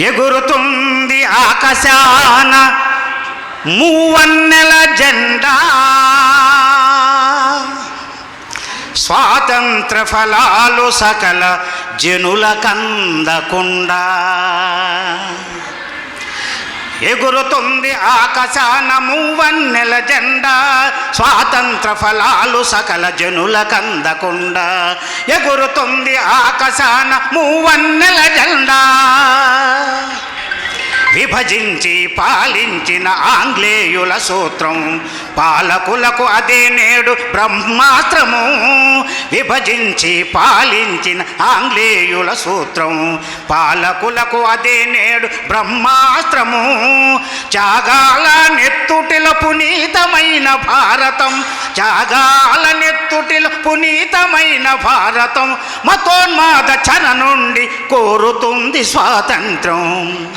ఎగురుతుంది ఆకాశాన మూవన్నెల జెండా. స్వాతంత్ర ఫలాలు సకల జనుల కందకుండా. ఎగురుతుంది ఆకాశాన మూవన్నెల జెండా. స్వాతంత్ర ఫలాలు సకల జనుల కందకుండా. ఎగురుతుంది ఆకాశాన మూవన్నెల జెండా. విభజించి పాలించిన ఆంగ్లేయుల సూత్రం. పాలకులకు అదే నేడు బ్రహ్మాస్త్రము. విభజించి పాలించిన ఆంగ్లేయుల సూత్రం. పాలకులకు అదే నేడు బ్రహ్మాస్త్రము. త్యాగాల నెత్తుటిల పునీతమైన భారతం. త్యాగాల నెత్తుటిల పునీతమైన భారతం. మతోన్మాద చన నుండి కోరుతుంది స్వాతంత్రం.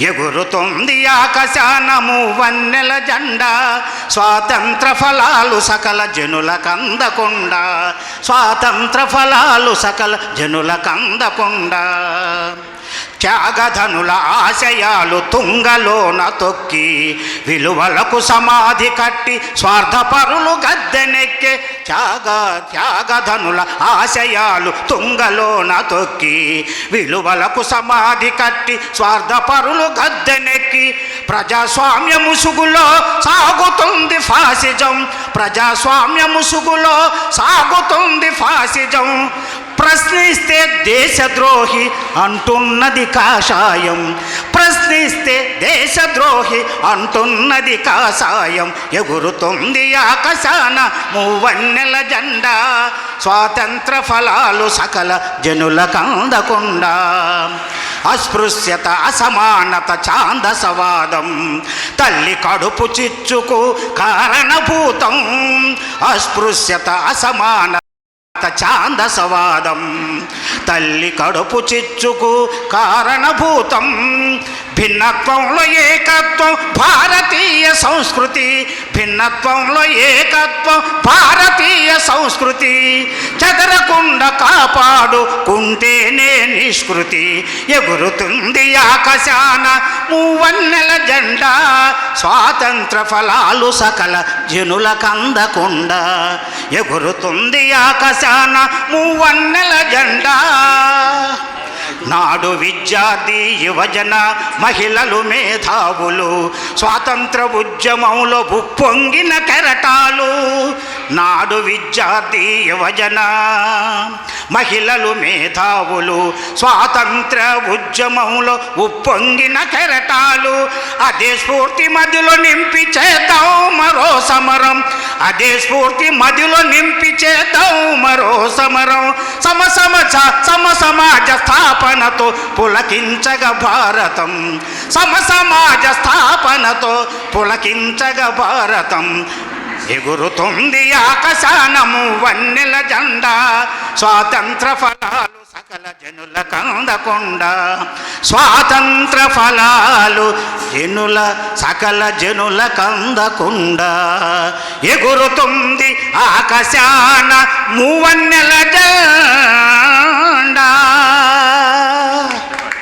ఎగురుతుంది ఆకాశానము వన్నెల జెండా. స్వాతంత్ర ఫలాలు సకల జనుల కందకుండా. స్వాతంత్ర ఫలాలు సకల జనుల కందకుండా. త్యాగధనుల ఆశయాలు తుంగలోన తొక్కి విలువలకు సమాధి కట్టి స్వార్థపరులు గద్దెనెక్కే త్యాగ త్యాగధనుల ఆశయాలు తుంగలోన తొక్కి విలువలకు సమాధి కట్టి స్వార్థపరులు గద్దెనెక్కి ప్రజాస్వామ్య ముసుగులో సాగుతుంది ఫాసిజం ప్రజాస్వామ్య ముసుగులో సాగుతుంది ఫాసిజం. ప్రశ్నిస్తే దేశద్రోహి అంటున్నది కాషాయం. ప్రశ్నిస్తే దేశద్రోహి అంటున్నది కాషాయం. ఎగురుతుంది ఆకాశాన మూవన్నెల జెండా. స్వాతంత్ర ఫలాలు సకల జనుల కందకుండా అస్పృశ్యత అసమానత ఛాందసవాదం. తల్లి కడుపు చిచ్చుకు కారణభూతం. అస్పృశ్యత అసమానత ఛాందసవాదం తల్లి కడుపు చిచ్చుకు కారణభూతం. భిన్నత్వంలో ఏకత్వం భారతీయ సంస్కృతి భిన్నత్వంలో ఏకత్వం భారతీయ సంస్కృతి చెదరకుండా కాపాడుకుంటేనే నిష్కృతి ఎగురుతుంది ఆకాశాన మూవన్నెల జెండా స్వాతంత్ర ఫలాలు సకల జనుల కందకుండ ఎగురుతుంది ఆకాశాన మూవన్నెల జెండా నాడు విద్యార్థి యువజన మహిళలు మేధావులు స్వాతంత్ర ఉద్యమంలో ఉప్పొంగిన కెరటాలు. నాడు విద్యార్థి యువజన మహిళలు మేధావులు స్వాతంత్ర ఉద్యమంలో ఉప్పొంగిన కెరటాలు. అదే స్ఫూర్తి మధ్యలో నింపి చేద్దాం మరో సమరం అదే స్ఫూర్తి మధ్యలో నింపి చేద్దాం సమరో సమరం సమ సమ సమ సమాజ స్థాపనతో పులకించగ భారతం. సమ సమాజ స్థాపనతో పులకించగ భారతం. ఎగురుతుంది ఆకాశానము వన్నెల జెండా స్వాతంత్ర ఫలాలు సకల జనుల కందకుండా. స్వాతంత్ర ఫలాలు జనుల సకల జనుల కందకుండా ఎగురుతుంది ఆకాశాన మూవన్నెల